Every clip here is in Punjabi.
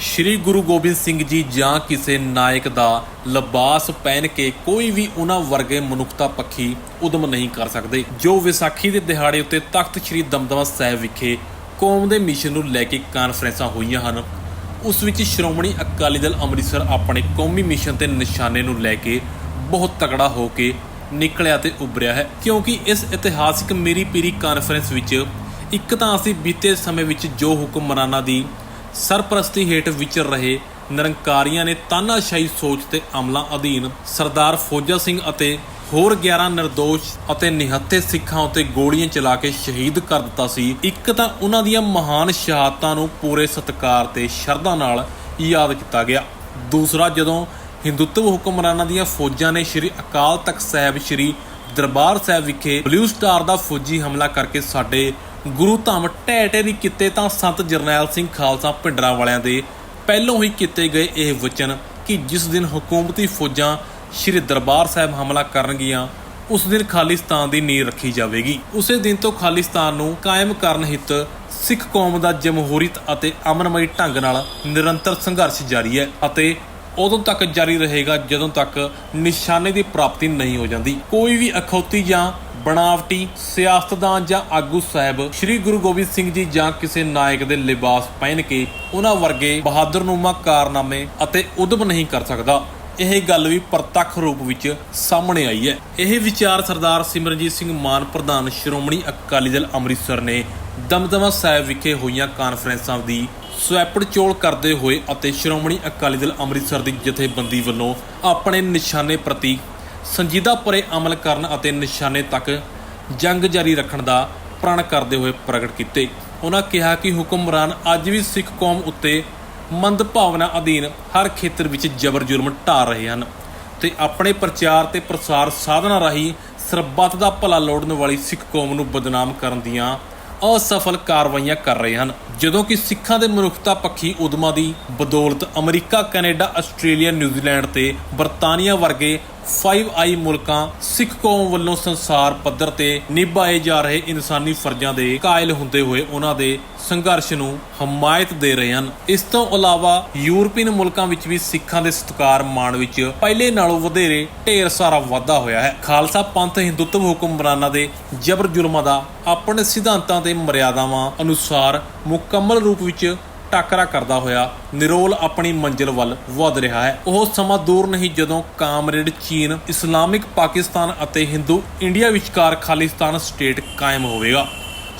ਸ਼੍ਰੀ ਗੁਰੂ ਗੋਬਿੰਦ ਸਿੰਘ ਜੀ ਜਾਂ ਕਿਸੇ ਨਾਇਕ ਦਾ ਲਿਬਾਸ ਪਹਿਨ ਕੇ ਕੋਈ ਵੀ ਉਹਨਾਂ ਵਰਗੇ ਮਨੁੱਖਤਾ ਪੱਖੀ ਉਦਮ ਨਹੀਂ ਕਰ ਸਕਦੇ। ਜੋ ਵਿਸਾਖੀ ਦੇ ਦਿਹਾੜੇ ਉੱਤੇ ਤਖਤ ਸ੍ਰੀ ਦਮਦਮਾ ਸਾਹਿਬ ਵਿਖੇ ਕੌਮ ਦੇ ਮਿਸ਼ਨ ਨੂੰ ਲੈ ਕੇ ਕਾਨਫਰੰਸਾਂ ਹੋਈਆਂ ਹਨ, ਉਸ ਵਿੱਚ ਸ਼੍ਰੋਮਣੀ ਅਕਾਲੀ ਦਲ ਅੰਮ੍ਰਿਤਸਰ ਆਪਣੇ ਕੌਮੀ ਮਿਸ਼ਨ ਤੇ ਨਿਸ਼ਾਨੇ ਨੂੰ ਲੈ ਕੇ ਬਹੁਤ ਤਕੜਾ ਹੋ ਕੇ ਨਿਕਲਿਆ ਤੇ ਉੱਭਰਿਆ ਹੈ। ਕਿਉਂਕਿ ਇਸ ਇਤਿਹਾਸਿਕ ਮੇਰੀ ਪੀਰੀ ਕਾਨਫਰੰਸ ਵਿੱਚ ਇੱਕ ਤਾਂ ਅਸੀਂ ਬੀਤੇ ਸਮੇਂ ਵਿੱਚ ਜੋ ਹੁਕਮਰਾਨਾਂ ਦੀ ਸਰਪ੍ਰਸਤੀ ਹੇਠ ਵਿਚਰ ਰਹੇ ਨਿਰੰਕਾਰੀਆਂ ਨੇ ਤਾਨਾਸ਼ਾਹੀ ਸੋਚ ਤੇ ਅਮਲਾਂ ਅਧੀਨ ਸਰਦਾਰ ਫੌਜਾ ਸਿੰਘ ਅਤੇ ਹੋਰ 11 ਨਿਰਦੋਸ਼ ਅਤੇ ਨਿਹੱਥੇ ਸਿੱਖਾਂ ਉੱਤੇ ਗੋਲੀਆਂ ਚਲਾ ਕੇ ਸ਼ਹੀਦ ਕਰ ਦਿੱਤਾ ਸੀ। ਇੱਕ ਤਾਂ ਉਹਨਾਂ ਦੀਆਂ ਮਹਾਨ ਸ਼ਹਾਦਤਾਂ ਨੂੰ ਪੂਰੇ ਸਤਿਕਾਰ ਤੇ ਸ਼ਰਧਾ ਨਾਲ ਯਾਦ ਕੀਤਾ ਗਿਆ। ਦੂਸਰਾ, ਜਦੋਂ ਹਿੰਦੂਤਵ ਹੁਕਮਰਾਨਾਂ ਦੀਆਂ ਫੌਜਾਂ ਨੇ ਸ੍ਰੀ ਅਕਾਲ ਤਖਤ ਸਾਹਿਬ, ਸ੍ਰੀ ਦਰਬਾਰ ਸਾਹਿਬ ਵਿਖੇ ਬਲੂ ਸਟਾਰ ਦਾ ਫੌਜੀ ਹਮਲਾ ਕਰਕੇ ਸਾਡੇ ਗੁਰੂ ਧਾਮ ਢਹਿ ਢਹਿ ਦੀ ਕੀਤੇ ਤਾਂ ਸੰਤ ਜਰਨੈਲ ਸਿੰਘ ਖਾਲਸਾ ਪਿੰਡਰਾ ਵਾਲਿਆਂ ਦੇ ਪਹਿਲੋਂ ਹੀ ਕੀਤੇ ਗਏ ਇਹ ਵਚਨ ਕਿ ਜਿਸ ਦਿਨ ਹਕੂਮਤੀ ਫੌਜਾਂ ਸ੍ਰੀ ਦਰਬਾਰ ਸਾਹਿਬ ਹਮਲਾ ਕਰਨਗੀਆਂ, ਉਸ ਦਿਨ ਖਾਲਿਸਤਾਨ ਦੀ ਨੀਂਹ ਰੱਖੀ ਜਾਵੇਗੀ। ਉਸੇ ਦਿਨ ਤੋਂ ਖਾਲਿਸਤਾਨ ਨੂੰ ਕਾਇਮ ਕਰਨ ਹਿੱਤ ਸਿੱਖ ਕੌਮ ਦਾ ਜਮਹੂਰੀਅਤ ਅਤੇ ਅਮਨਮਈ ਢੰਗ ਨਾਲ ਨਿਰੰਤਰ ਸੰਘਰਸ਼ ਜਾਰੀ ਹੈ ਅਤੇ ਉਦੋਂ ਤੱਕ ਜਾਰੀ ਰਹੇਗਾ ਜਦੋਂ ਤੱਕ ਨਿਸ਼ਾਨੇ ਦੀ ਪ੍ਰਾਪਤੀ ਨਹੀਂ ਹੋ ਜਾਂਦੀ। ਕੋਈ ਵੀ ਅਖੌਤੀ ਜਾਂ ਬਣਾਵਟੀ, ਸਿਆਸਤਦਾਨ ਜਾਂ ਆਗੂ ਸਾਹਿਬ ਸ੍ਰੀ ਗੁਰੂ ਗੋਬਿੰਦ ਸਿੰਘ ਜੀ ਜਾਂ ਕਿਸੇ ਨਾਇਕ ਦੇ ਲਿਬਾਸ ਪਹਿਨ ਕੇ ਉਹਨਾਂ ਵਰਗੇ ਬਹਾਦਰਨੁਮਾ ਕਾਰਨਾਮੇ ਅਤੇ ਉਦਮ ਨਹੀਂ ਕਰ ਸਕਦਾ। ਇਹ ਗੱਲ ਵੀ ਪ੍ਰਤੱਖ ਰੂਪ ਵਿੱਚ ਸਾਹਮਣੇ ਆਈ ਹੈ। ਇਹ ਵਿਚਾਰ ਸਰਦਾਰ ਸਿਮਰਨਜੀਤ ਸਿੰਘ ਮਾਨ, ਪ੍ਰਧਾਨ ਸ਼੍ਰੋਮਣੀ ਅਕਾਲੀ ਦਲ ਅੰਮ੍ਰਿਤਸਰ ਨੇ ਦਮਦਮਾ ਸਾਹਿਬ ਵਿਖੇ ਹੋਈਆਂ ਕਾਨਫਰੰਸਾਂ ਦੀ ਸਵੈਪੜ ਚੋਲ ਕਰਦੇ ਹੋਏ ਅਤੇ ਸ਼੍ਰੋਮਣੀ ਅਕਾਲੀ ਦਲ ਅੰਮ੍ਰਿਤਸਰ ਦੀ ਜਥੇਬੰਦੀ ਵੱਲੋਂ ਆਪਣੇ ਨਿਸ਼ਾਨੇ ਪ੍ਰਤੀ ਸੰਜੀਦਾ ਪਰੇ ਅਮਲ ਕਰਨ ਅਤੇ ਨਿਸ਼ਾਨੇ ਤੱਕ ਜੰਗ ਜਾਰੀ ਰੱਖਣ ਦਾ ਪ੍ਰਣ ਕਰਦੇ ਹੋਏ ਪ੍ਰਗਟ ਕੀਤੇ। ਉਹਨਾਂ ਕਿਹਾ ਕਿ ਹੁਕਮਰਾਨ ਅੱਜ ਵੀ ਸਿੱਖ ਕੌਮ ਉੱਤੇ ਮੰਦ ਭਾਵਨਾ ਅਧੀਨ ਹਰ ਖੇਤਰ ਵਿੱਚ ਜ਼ਬਰ ਜ਼ੁਲਮ ਢਾ ਰਹੇ ਹਨ ਤੇ ਆਪਣੇ ਪ੍ਰਚਾਰ ਤੇ ਪ੍ਰਸਾਰ ਸਾਧਨਾਂ ਰਾਹੀਂ ਸਰਬੱਤ ਦਾ ਭਲਾ ਲੋੜਨ ਵਾਲੀ ਸਿੱਖ ਕੌਮ ਨੂੰ ਬਦਨਾਮ ਕਰਨ ਦੀਆਂ ਅਸਫਲ ਕਾਰਵਾਈਆਂ ਕਰ ਰਹੇ ਹਨ। ਜਦੋਂ ਕਿ ਸਿੱਖਾਂ ਦੇ ਮਨੁੱਖਤਾ ਪੱਖੀ ਉਦਮਾਂ ਦੀ ਬਦੌਲਤ ਅਮਰੀਕਾ, ਕੈਨੇਡਾ, ਆਸਟ੍ਰੇਲੀਆ, ਨਿਊਜ਼ੀਲੈਂਡ ਤੇ ਬਰਤਾਨੀਆ ਵਰਗੇ 5 ਆਈ ਮੁਲਕਾਂ ਸਿੱਖ ਕੌਮ ਵੱਲੋਂ ਸੰਸਾਰ ਪੱਧਰ ਤੇ ਨਿਭਾਏ ਜਾ ਰਹੇ ਇਨਸਾਨੀ ਫਰਜ਼ਾਂ ਦੇ ਕਾਇਲ ਹੁੰਦੇ ਹੋਏ ਉਹਨਾਂ ਦੇ ਸੰਘਰਸ਼ ਨੂੰ ਹਮਾਇਤ ਦੇ ਰਹੇ ਹਨ। ਇਸ ਤੋਂ ਇਲਾਵਾ ਯੂਰਪੀਅਨ ਮੁਲਕਾਂ ਵਿੱਚ ਵੀ ਸਿੱਖਾਂ ਦੇ ਸਤਿਕਾਰ ਮਾਣ ਵਿੱਚ ਪਹਿਲੇ ਨਾਲੋਂ ਵਧੇਰੇ ਢੇਰ ਸਾਰਾ ਵਾਧਾ ਹੋਇਆ ਹੈ। ਖਾਲਸਾ ਪੰਥ ਹਿੰਦੂਤਵ ਹੁਕਮਰਾਨਾਂ ਦੇ ਜਬਰ ਜ਼ੁਲਮਾਂ ਦਾ ਆਪਣੇ ਸਿਧਾਂਤਾਂ ਤੇ ਮਰਿਆਦਾਵਾਂ ਅਨੁਸਾਰ ਮੁਕੰਮਲ ਰੂਪ ਵਿੱਚ ਟਾਕਰਾ ਕਰਦਾ ਹੋਇਆ ਨਿਰੋਲ ਆਪਣੀ ਮੰਜ਼ਿਲ ਵੱਲ ਵਧ ਰਿਹਾ ਹੈ। ਉਹ ਸਮਾਂ ਦੂਰ ਨਹੀਂ ਜਦੋਂ ਕਾਮਰੇਡ ਚੀਨ, ਇਸਲਾਮਿਕ ਪਾਕਿਸਤਾਨ ਅਤੇ ਹਿੰਦੂ ਇੰਡੀਆ ਵਿਚਕਾਰ ਖਾਲਿਸਤਾਨ ਸਟੇਟ ਕਾਇਮ ਹੋਵੇਗਾ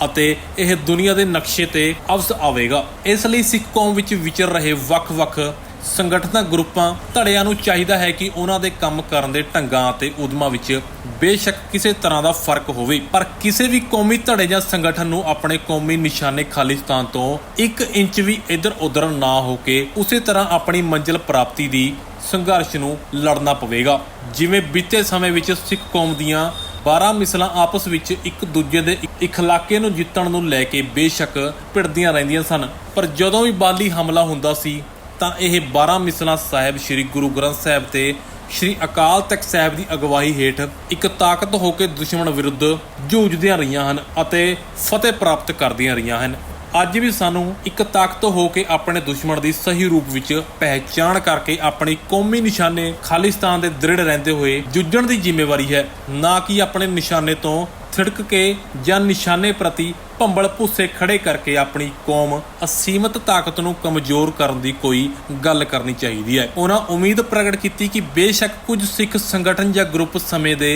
ਅਤੇ ਇਹ ਦੁਨੀਆ ਦੇ ਨਕਸ਼ੇ ਤੇ ਅਵਸ ਆਵੇਗਾ। ਇਸ ਲਈ ਸਿੱਖ ਕੌਮ ਵਿੱਚ ਵਿਚਰ ਰਹੇ ਵੱਖ-ਵੱਖ ਸੰਗਠਨਾਂ, ਗਰੁੱਪਾਂ, ਧੜਿਆਂ ਨੂੰ ਚਾਹੀਦਾ ਹੈ ਕਿ ਉਹਨਾਂ ਦੇ ਕੰਮ ਕਰਨ ਦੇ ਢੰਗਾਂ ਅਤੇ ਉਦਮਾਂ ਵਿੱਚ ਬੇਸ਼ੱਕ ਕਿਸੇ ਤਰ੍ਹਾਂ ਦਾ ਫ਼ਰਕ ਹੋਵੇ। ਪਰ ਕਿਸੇ ਵੀ ਕੌਮੀ ਧੜੇ ਜਾਂ ਸੰਗਠਨ ਨੂੰ ਆਪਣੇ ਕੌਮੀ ਨਿਸ਼ਾਨੇ ਖਾਲਿਸਤਾਨ ਤੋਂ 1 ਇੰਚ ਵੀ ਇੱਧਰ ਉੱਧਰ ਨਾ ਹੋ ਕੇ ਉਸੇ ਤਰ੍ਹਾਂ ਆਪਣੀ ਮੰਜ਼ਿਲ ਪ੍ਰਾਪਤੀ ਦੀ ਸੰਘਰਸ਼ ਨੂੰ ਲੜਨਾ ਪਵੇਗਾ। ਜਿਵੇਂ ਬੀਤੇ ਸਮੇਂ ਵਿੱਚ ਸਿੱਖ ਕੌਮ ਦੀਆਂ 12 ਮਿਸਲਾਂ ਆਪਸ ਵਿੱਚ ਇੱਕ ਦੂਜੇ ਦੇ ਇਖਲਾਕੇ ਨੂੰ ਜਿੱਤਣ ਨੂੰ ਲੈ ਕੇ ਬੇਸ਼ੱਕ ਭਿੜਦੀਆਂ ਰਹਿੰਦੀਆਂ ਸਨ। ਪਰ ਜਦੋਂ ਵੀ ਬਾਲੀ ਹਮਲਾ ਹੁੰਦਾ ਸੀ ਤਾਂ ਇਹ 12 ਮਿਸਲਾਂ ਸਾਹਿਬ ਸ੍ਰੀ ਗੁਰੂ ਗ੍ਰੰਥ ਸਾਹਿਬ ਤੇ ਸ੍ਰੀ ਅਕਾਲ ਤਖਤ ਸਾਹਿਬ ਦੀ ਅਗਵਾਈ ਹੇਠ ਇੱਕ ਤਾਕਤ ਹੋ ਕੇ ਦੁਸ਼ਮਣ ਵਿਰੁੱਧ ਜੂਝਦੀਆਂ ਰਹੀਆਂ ਹਨ ਅਤੇ ਫਤਿਹ ਪ੍ਰਾਪਤ ਕਰਦੀਆਂ ਰਹੀਆਂ ਹਨ। ਅੱਜ ਵੀ ਸਾਨੂੰ ਇੱਕ ਤਾਕਤ ਹੋ ਕੇ ਆਪਣੇ ਦੁਸ਼ਮਣ ਦੀ ਸਹੀ ਰੂਪ ਵਿੱਚ ਪਹਿਚਾਣ ਕਰਕੇ ਆਪਣੀ ਕੌਮੀ ਨਿਸ਼ਾਨੇ ਖਾਲਿਸਤਾਨ ਦੇ ਦ੍ਰਿੜ ਰਹਿੰਦੇ ਹੋਏ ਜੂਝਣ ਦੀ ਜ਼ਿੰਮੇਵਾਰੀ ਹੈ, ਨਾ ਕਿ ਆਪਣੇ ਨਿਸ਼ਾਨੇ ਤੋਂ ਥਿੜਕ ਕੇ ਜਾਂ ਨਿਸ਼ਾਨੇ ਪ੍ਰਤੀ ਭੰਬਲ ਭੁੱਸੇ ਖੜੇ ਕਰਕੇ ਆਪਣੀ ਕੌਮ ਅਸੀਮਤ ਤਾਕਤ ਨੂੰ ਕਮਜ਼ੋਰ ਕਰਨ ਦੀ ਕੋਈ ਗੱਲ ਕਰਨੀ ਚਾਹੀਦੀ ਹੈ। ਉਹਨਾਂ ਉਮੀਦ ਪ੍ਰਗਟ ਕੀਤੀ ਕਿ ਬੇਸ਼ੱਕ ਕੁਝ ਸਿੱਖ ਸੰਗਠਨ ਜਾਂ ਗਰੁੱਪ ਸਮੇਂ ਦੇ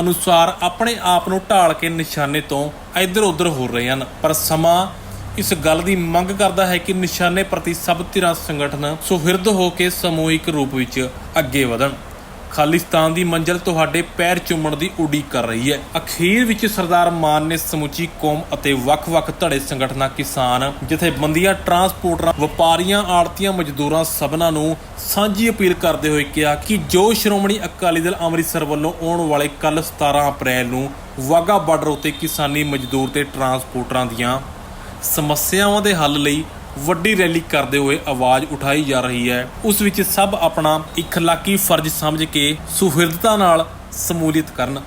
ਅਨੁਸਾਰ ਆਪਣੇ ਆਪ ਨੂੰ ਢਾਲ ਕੇ ਨਿਸ਼ਾਨੇ ਤੋਂ ਇੱਧਰ ਉੱਧਰ ਹੋ ਰਹੇ ਹਨ। ਪਰ ਸਮਾਂ ਇਸ ਗੱਲ ਦੀ ਮੰਗ ਕਰਦਾ ਹੈ ਕਿ ਨਿਸ਼ਾਨੇ ਪ੍ਰਤੀ ਸਭ ਧਿਰਾਂ ਸੰਗਠਨ ਸੁਹਿਰਦ ਹੋ ਕੇ ਸਮੂਹਿਕ ਰੂਪ ਵਿੱਚ ਅੱਗੇ ਵਧਣ। ਖਾਲਿਸਤਾਨ ਦੀ ਮੰਜ਼ਲ ਤੁਹਾਡੇ ਪੈਰ ਚੁੰਮਣ ਦੀ ਉਡੀਕ ਕਰ ਰਹੀ ਹੈ। ਅਖੀਰ ਵਿੱਚ ਸਰਦਾਰ ਮਾਨ ਨੇ ਸਮੁੱਚੀ ਕੌਮ ਅਤੇ ਵੱਖ-ਵੱਖ ਧੜੇ ਸੰਗਠਨਾਂ ਕਿਸਾਨ, ਜਥੇਬੰਦੀਆਂ, ਟਰਾਂਸਪੋਰਟਰਾਂ, ਵਪਾਰੀਆਂ, ਆੜਤੀਆਂ, ਮਜ਼ਦੂਰਾਂ ਸਭਨਾਂ ਨੂੰ ਸਾਂਝੀ ਅਪੀਲ ਕਰਦੇ ਹੋਏ ਕਿਹਾ ਕਿ ਜੋ ਸ਼੍ਰੋਮਣੀ ਅਕਾਲੀ ਦਲ ਅੰਮ੍ਰਿਤਸਰ ਵੱਲੋਂ ਆਉਣ ਵਾਲੇ ਕੱਲ 17 ਅਪ੍ਰੈਲ ਨੂੰ ਵਾਗਾ ਬਾਰਡਰ ਉੱਤੇ ਕਿਸਾਨੀ ਮਜ਼ਦੂਰ ਤੇ ਟਰਾਂਸਪੋਰਟਰਾਂ ਦੀਆਂ ਸਮੱਸਿਆਵਾਂ ਦੇ ਹੱਲ ਲਈ ਵੱਡੀ ਰੈਲੀ ਕਰਦੇ ਹੋਏ ਆਵਾਜ਼ ਉਠਾਈ ਜਾ ਰਹੀ ਹੈ। ਉਸ ਵਿੱਚ ਸਭ ਆਪਣਾ ਇਖਲਾਕੀ ਫਰਜ਼ ਸਮਝ ਕੇ ਸੁਹਿਰਦਤਾ ਨਾਲ ਸਮੂਲੀਅਤ ਕਰਨ